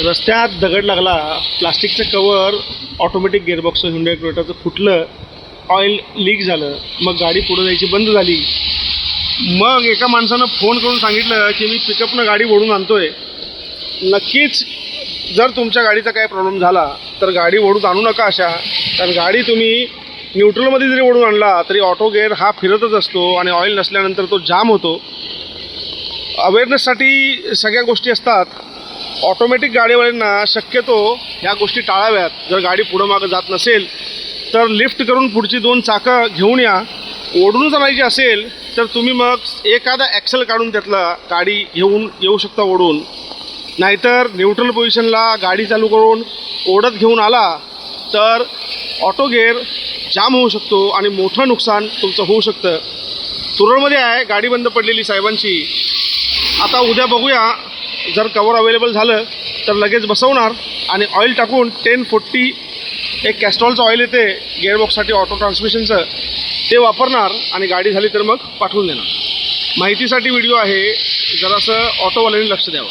रस्त्यात दगड लागला प्लास्टिकचं कवर ऑटोमॅटिक गेअरबॉक्स हुंडा क्रोटाचं फुटलं ऑइल लीक झालं मग गाडी पुढं जायची बंद झाली. मग एका माणसानं फोन करून सांगितलं की मी पिकअपनं गाडी ओढून आणतो आहे नक्कीच जर तुमच्या गाडीचा काय प्रॉब्लेम झाला तर गाडी ओढून आणू नका अशा. कारण गाडी तुम्ही न्यूट्रलमध्ये जरी ओढून आणला तरी ऑटो गेअर हा फिरतच असतो आणि ऑइल नसल्यानंतर तो जाम होतो. अवेअरनेससाठी सगळ्या गोष्टी असतात. ऑटोमॅटिक गाडीवाल्यांना शक्यतो ह्या गोष्टी टाळाव्यात. जर गाडी पुढं मागं जात नसेल तर लिफ्ट करून पुढची दोन चाकं घेऊन या. ओढून चालायची असेल तर तुम्ही मग एखादा ॲक्सेल काढून त्यातला गाडी घेऊन येऊ शकता ओढून. नाहीतर न्यूट्रल पोझिशनला गाडी चालू करून ओढत घेऊन आला तर ऑटो गेअर जाम होऊ शकतो आणि मोठं नुकसान तुमचं होऊ शकतं. तुरळमध्ये आहे गाडी बंद पडलेली साहेबांची. आता उद्या बघूया जर कवर अवेलेबल झालं तर लगेच बसवणार आणि ऑइल टाकून टेन फोर्टी एक कॅस्ट्रॉलचं ऑइल येते गेअरबॉक्ससाठी ऑटो ट्रान्समिशनचं ते वापरणार आणि गाडी झाली तर मग पाठवून देणार. माहितीसाठी व्हिडिओ आहे जरासं ऑटोवाल्यांनी लक्ष द्यावं.